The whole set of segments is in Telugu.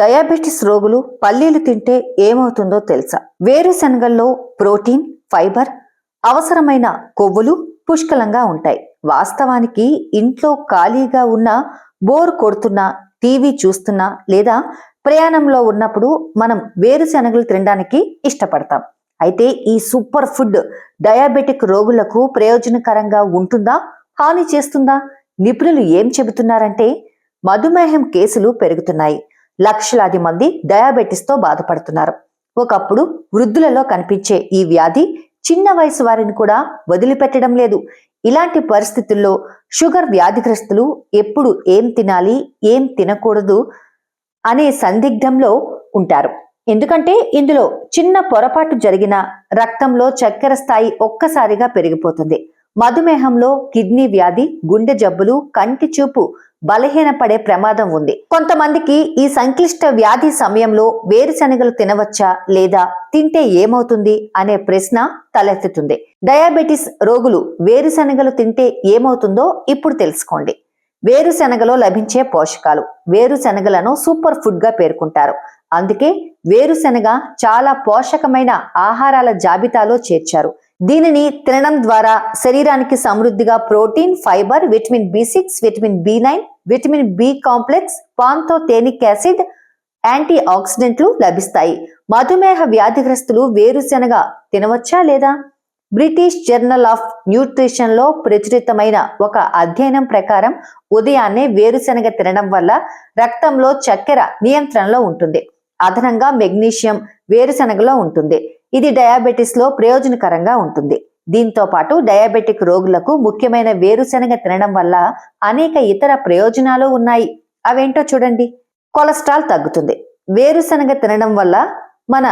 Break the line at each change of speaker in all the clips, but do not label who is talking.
డయాబెటిస్ రోగులు పల్లీలు తింటే ఏమవుతుందో తెలుసా? వేరుశనగల్లో ప్రోటీన్ ఫైబర్ అవసరమైన కొవ్వులు పుష్కలంగా ఉంటాయి. వాస్తవానికి ఇంట్లో ఖాళీగా ఉన్న బోర్ కొడుతున్నా టీవీ చూస్తున్నా లేదా ప్రయాణంలో ఉన్నప్పుడు మనం వేరుశనగలు తినడానికి ఇష్టపడతాం. అయితే ఈ సూపర్ ఫుడ్ డయాబెటిక్ రోగులకు ప్రయోజనకరంగా ఉంటుందా? హాని చేస్తుందా? నిపుణులు ఏం చెబుతున్నారంటే మధుమేహం కేసులు పెరుగుతున్నాయి. లక్షలాది మంది డయాబెటిస్తో బాధపడుతున్నారు. ఒకప్పుడు వృద్ధులలో కనిపించే ఈ వ్యాధి చిన్న వయసు వారిని కూడా వదిలిపెట్టడం లేదు. ఇలాంటి పరిస్థితుల్లో షుగర్ వ్యాధిగ్రస్తులు ఎప్పుడు ఏం తినాలి ఏం తినకూడదు అనే సందిగ్ధంలో ఉంటారు. ఎందుకంటే ఇందులో చిన్న పొరపాటు జరిగిన రక్తంలో చక్కెర స్థాయి ఒక్కసారిగా పెరిగిపోతుంది. మధుమేహంలో కిడ్నీ వ్యాధి గుండె జబ్బులు కంటి చూపు బలహీనపడే ప్రమాదం ఉంది. కొంతమందికి ఈ సంక్లిష్ట వ్యాధి సమయంలో వేరుశనగలు తినవచ్చా లేదా తింటే ఏమవుతుంది అనే ప్రశ్న తలెత్తుతుంది. డయాబెటిస్ రోగులు వేరుశనగలు తింటే ఏమవుతుందో ఇప్పుడు తెలుసుకోండి. వేరుశనగలో లభించే పోషకాలు వేరుశనగలను సూపర్ ఫుడ్గా పేర్కొంటారు. అందుకే వేరుశనగ చాలా పోషకమైన ఆహారాల జాబితాలో చేర్చారు. దీనిని తినడం ద్వారా శరీరానికి సమృద్ధిగా protein fibre vitamin B six vitamin B nine vitamin B complex pantothenic acid anti ఆక్సిడెంట్లు లభిస్తాయి. మధుమేహ వ్యాధిగ్రస్తులు వేరుశెనగ తినవచ్చా లేదా? బ్రిటిష్ జర్నల్ ఆఫ్ న్యూట్రిషన్లో ప్రచురితమైన ఒక అధ్యయనం ప్రకారం ఉదయాన్నే వేరుశెనగ తినడం వల్ల రక్తంలో చక్కెర నియంత్రణలో ఉంటుంది. అదనంగా మెగ్నీషియం వేరుశెనగలో ఉంటుంది. ఇది డయాబెటిస్లో ప్రయోజనకరంగా ఉంటుంది. దీంతో పాటు డయాబెటిక్ రోగులకు ముఖ్యమైన వేరుశెనగ తినడం వల్ల అనేక ఇతర ప్రయోజనాలు ఉన్నాయి. అవేంటో చూడండి. కొలెస్ట్రాల్ తగ్గుతుంది. వేరుశెనగ తినడం వల్ల మన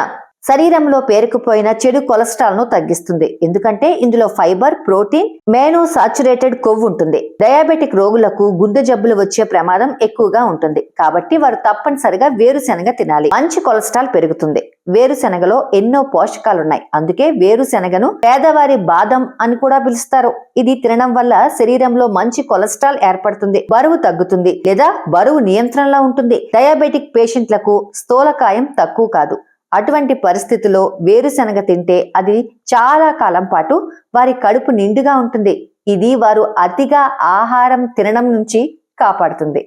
శరీరంలో పేరుకుపోయిన చెడు కొలెస్ట్రాల్ను తగ్గిస్తుంది. ఎందుకంటే ఇందులో ఫైబర్ ప్రోటీన్ మేనో సాచురేటెడ్ కొవ్వు ఉంటుంది. డయాబెటిక్ రోగులకు గుండె జబ్బులు వచ్చే ప్రమాదం ఎక్కువగా ఉంటుంది. కాబట్టి వారు తప్పనిసరిగా వేరుశెనగ తినాలి. మంచి కొలెస్ట్రాల్ పెరుగుతుంది. వేరుశెనగలో ఎన్నో పోషకాలున్నాయి. అందుకే వేరుశెనగను పేదవారి బాదం అని కూడా పిలుస్తారు. ఇది తినడం వల్ల శరీరంలో మంచి కొలెస్ట్రాల్ ఏర్పడుతుంది. బరువు తగ్గుతుంది. లేదా బరువు నియంత్రణలో ఉంటుంది. డయాబెటిక్ పేషెంట్లకు స్థూలకాయం తక్కువ కాదు. అటువంటి పరిస్థితిలో వేరుశనగ తింటే అది చాలా కాలం పాటు వారి కడుపు నిండుగా ఉంటుంది. ఇది వారు అతిగా ఆహారం తినడం నుంచి కాపాడుతుంది.